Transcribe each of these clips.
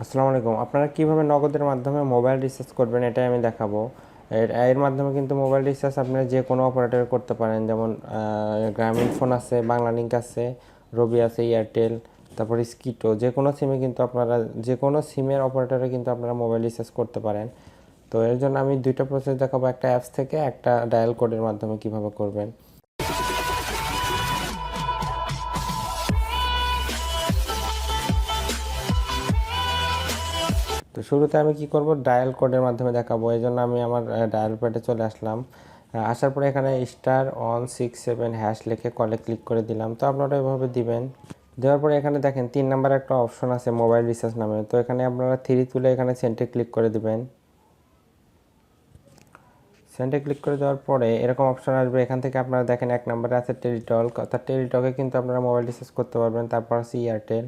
আসসালামু আলাইকুম। আপনারা কীভাবে নগদের মাধ্যমে মোবাইল রিচার্জ করবেন এটাই আমি দেখাবো। এর এর মাধ্যমে কিন্তু মোবাইল রিচার্জ আপনারা যে কোনো অপারেটর করতে পারেন। যেমন গ্রামীণ ফোন আছে বাংলা লিঙ্ক আছে রবি আছে এয়ারটেল তারপর স্কিটো যে কোনো সিমে কিন্তু আপনারা, যে কোনো সিমের অপারেটরে কিন্তু আপনারা মোবাইল রিচার্জ করতে পারেন। তো এর জন্য আমি দুইটা প্রসেস দেখাবো। একটা অ্যাপস থেকে, একটা ডায়াল কোডের মাধ্যমে কীভাবে করবেন। শুরুতে আমি কি করব? ডায়াল কোডের মাধ্যমে দেখাবো। এই জন্য আমি আমার ডায়াল প্যাডে চলে আসলাম। আসার পরে এখানে star one six seven hash লিখে কলে ক্লিক করে দিলাম। তো আপনারা এভাবে দিবেন। দেওয়ার পরে এখানে দেখেন তিন নাম্বার একটা অপশন আছে মোবাইল রিচার্জ নামে। তো এখানে আপনারা থ্রি তুলে এখানে সেন্টে ক্লিক করে দিবেন। সেন্টে ক্লিক করে দেওয়ার পরে এরকম অপশন আসবে। এখান থেকে আপনারা দেখেন এক নাম্বারে আছে টেলিটক অর্থাৎ টেলিটকে কিন্তু আপনারা মোবাইল রিচার্জ করতে পারবেন। তারপর আছে এয়ারটেল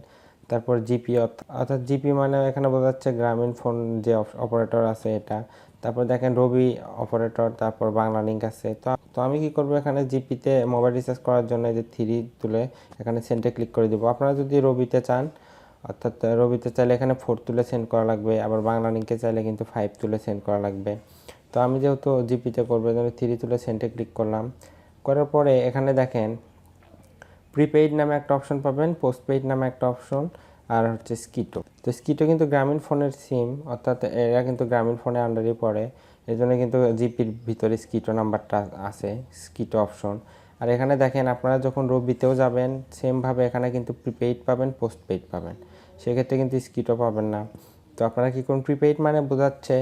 তারপর জিপি অর্থাৎ জিপি মানে এখানে বোঝা যাচ্ছে গ্রামীণ ফোন যে অপারেটর আছে এটা। তারপর দেখেন রবি অপারেটর, তারপর বাংলা লিঙ্ক আছে। তো তো আমি কি করব এখানে জিপিতে মোবাইল রিচার্জ করার জন্য যে থ্রি তুলে এখানে সেন্টে ক্লিক করে দিব। আপনারা যদি রবিতে চান, অর্থাৎ রবিতে চাইলে এখানে ফোর তুলে সেন্ড করা লাগবে, আবার বাংলা লিঙ্কে চাইলে কিন্তু ফাইভ তুলে সেন্ড করা লাগবে। তো আমি যেহেতু জিপিতে করব জন্য থ্রি তুলে সেন্টে ক্লিক করলাম। করার পরে এখানে দেখেন প্রিপেইড নামে একটা অপশন পাবেন পোস্টপেইড নামে একটা অপশন আর হচ্ছে স্কিটো তো স্কিটো কিন্তু গ্রামীণ ফোনের সিম অর্থাৎ এরা কিন্তু গ্রামীণ ফোনের আন্ডারই পড়ে। এই জন্য কিন্তু জিপির ভিতরে স্কিটো নাম্বারটা আছে স্কিটো অপশন আর এখানে দেখেন, আপনারা যখন রবিতেও যাবেন সেমভাবে এখানে কিন্তু প্রিপেইড পাবেন পোস্টপেইড পাবেন। সেক্ষেত্রে কিন্তু স্কিটো পাবেন না। তো আপনারা কী করুন প্রিপেইড মানে বোঝাচ্ছে?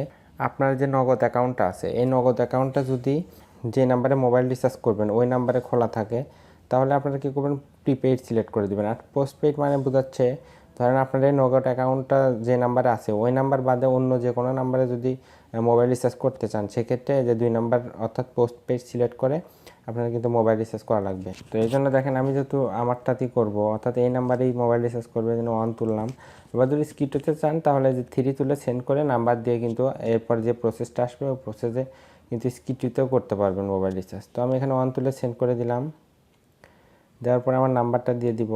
আপনার যে নগদ অ্যাকাউন্টটা আছে, এই নগদ অ্যাকাউন্টটা যদি যে নাম্বারে মোবাইল রিচার্জ করবেন, ওই নাম্বারে খোলা থাকে তাহলে আপনারা কী করবেন প্রিপেইড সিলেক্ট করে দেবেন। আর পোস্টপেইড মানে বোঝাচ্ছে, ধরেন আপনার এই নগদ অ্যাকাউন্টটা যে নাম্বারে আছে, ওই নাম্বার বাদে অন্য যে কোনো নাম্বারে যদি মোবাইল রিচার্জ করতে চান, সেক্ষেত্রে যে দুই নাম্বার অর্থাৎ পোস্টপেইড সিলেক্ট করে আপনার কিন্তু মোবাইল রিচার্জ করা লাগবে। তো এই জন্য দেখেন, আমি যেহেতু আমারটাতেই করব, অর্থাৎ এই নাম্বারেই মোবাইল রিচার্জ করবে যেন ওয়ান তুললাম। এবার যদি স্কিটোতে চান, তাহলে যে থ্রি তুলে সেন্ড করে নাম্বার দিয়ে কিন্তু এরপর যে প্রসেসটা আসবে, ওই প্রসেসে কিন্তু স্কিটোতেও করতে পারবেন মোবাইল রিচার্জ তো আমি এখানে ওয়ান তুলে সেন্ড করে দিলাম। দেওয়ার পরে আমার নাম্বারটা দিয়ে দিব।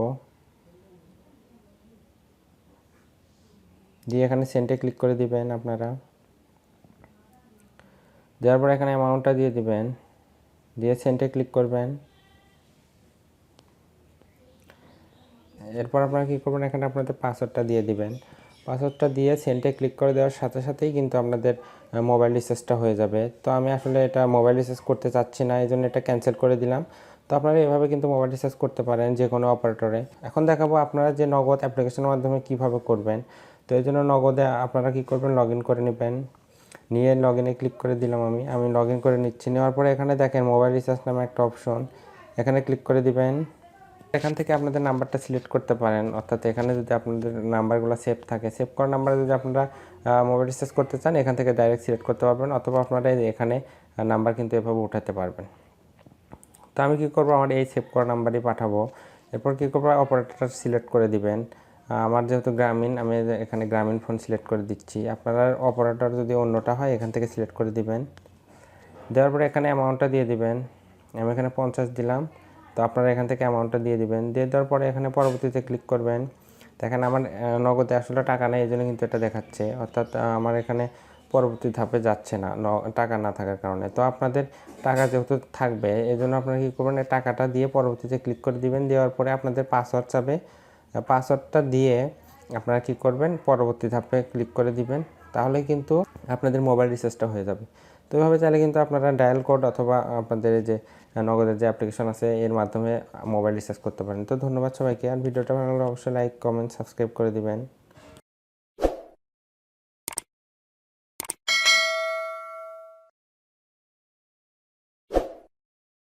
দিয়ে এখানে সেন্টে ক্লিক করে দিবেন আপনারা। দেওয়ার পরে এখানে অ্যামাউন্টটা দিয়ে দিবেন। দিয়ে সেন্টে ক্লিক করবেন। এরপর আপনারা কী করবেন? এখানে আপনাদের পাসওয়ার্ডটা দিয়ে দিবেন। পাসওয়ার্ডটা দিয়ে সেন্টে ক্লিক করে দেওয়ার সাথে সাথেই কিন্তু আপনাদের মোবাইল রিচার্জটা হয়ে যাবে। তো আমি আসলে এটা মোবাইল রিচার্জ করতে চাচ্ছি না এই জন্য এটা ক্যান্সেল করে দিলাম। তো আপনারা এভাবে কিন্তু মোবাইল রিচার্জ করতে পারেন যে কোনো অপারেটরে এখন দেখাবো আপনারা যে নগদ অ্যাপ্লিকেশনের মাধ্যমে কীভাবে করবেন। তো এই জন্য নগদে আপনারা কী করবেন? লগ করে নেবেন। নিয়ে লগ ইনে ক্লিক করে দিলাম আমি। আমি লগ করে নিচ্ছি। নেওয়ার পরে এখানে দেখেন মোবাইল রিচার্জ নামে একটা অপশন এখানে ক্লিক করে দিবেন। এখান থেকে আপনাদের নাম্বারটা সিলেক্ট করতে পারেন। অর্থাৎ এখানে যদি আপনাদের নাম্বারগুলো সেভ থাকে সেভ করা নাম্বারে যদি আপনারা মোবাইল রিচার্জ করতে চান, এখান থেকে ডাইরেক্ট সিলেক্ট করতে পারবেন। অথবা আপনারা এখানে নাম্বার কিন্তু এভাবে উঠাতে পারবেন। তো আমি কী করব? আমার এই সেভ করা নাম্বারই পাঠাবো। এরপর কী করব? অপারেটর সিলেক্ট করে দিবেন। আমার যেহেতু গ্রামীণ, আমি এখানে গ্রামীণ ফোন সিলেক্ট করে দিচ্ছি। আপনারা অপারেটর যদি অন্যটা হয়, এখান থেকে সিলেক্ট করে দিবেন। দেওয়ার পরে এখানে অ্যামাউন্টটা দিয়ে দিবেন। আমি এখানে পঞ্চাশ দিলাম। তো আপনারা এখান থেকে অ্যামাউন্টটা দিয়ে দিবেন। দিয়ে দেওয়ার পরে এখানে পরবর্তীতে ক্লিক করবেন। দেখেন আমার নগদে আসলে টাকা নেই, এই জন্য কিন্তু এটা দেখাচ্ছে। অর্থাৎ আমার এখানে পরবর্তী ধাপে যাচ্ছে না টাকা না থাকার কারণে। তো আপনাদের টাকা যেহেতু থাকবে এই জন্য আপনারা কী করবেন টাকাটা দিয়ে পরবর্তীতে ক্লিক করে দিবেন, দেওয়ার পরে আপনাদের পাসওয়ার্ড চাবে পাসওয়ার্ডটা দিয়ে আপনারা কী করবেন, পরবর্তী ধাপে ক্লিক করে দিবেন, তাহলে কিন্তু আপনাদের মোবাইল রিচার্জটা হয়ে যাবে। তো এভাবে চাইলে কিন্তু আপনারা ডায়াল কোড অথবা আপনাদের যে নগদের যে অ্যাপ্লিকেশন আছে, এর মাধ্যমে মোবাইল রিচার্জ করতে পারেন। তো ধন্যবাদ সবাইকে, আর ভিডিওটা ভালো লাগলে অবশ্যই লাইক কমেন্ট সাবস্ক্রাইব করে দিবেন।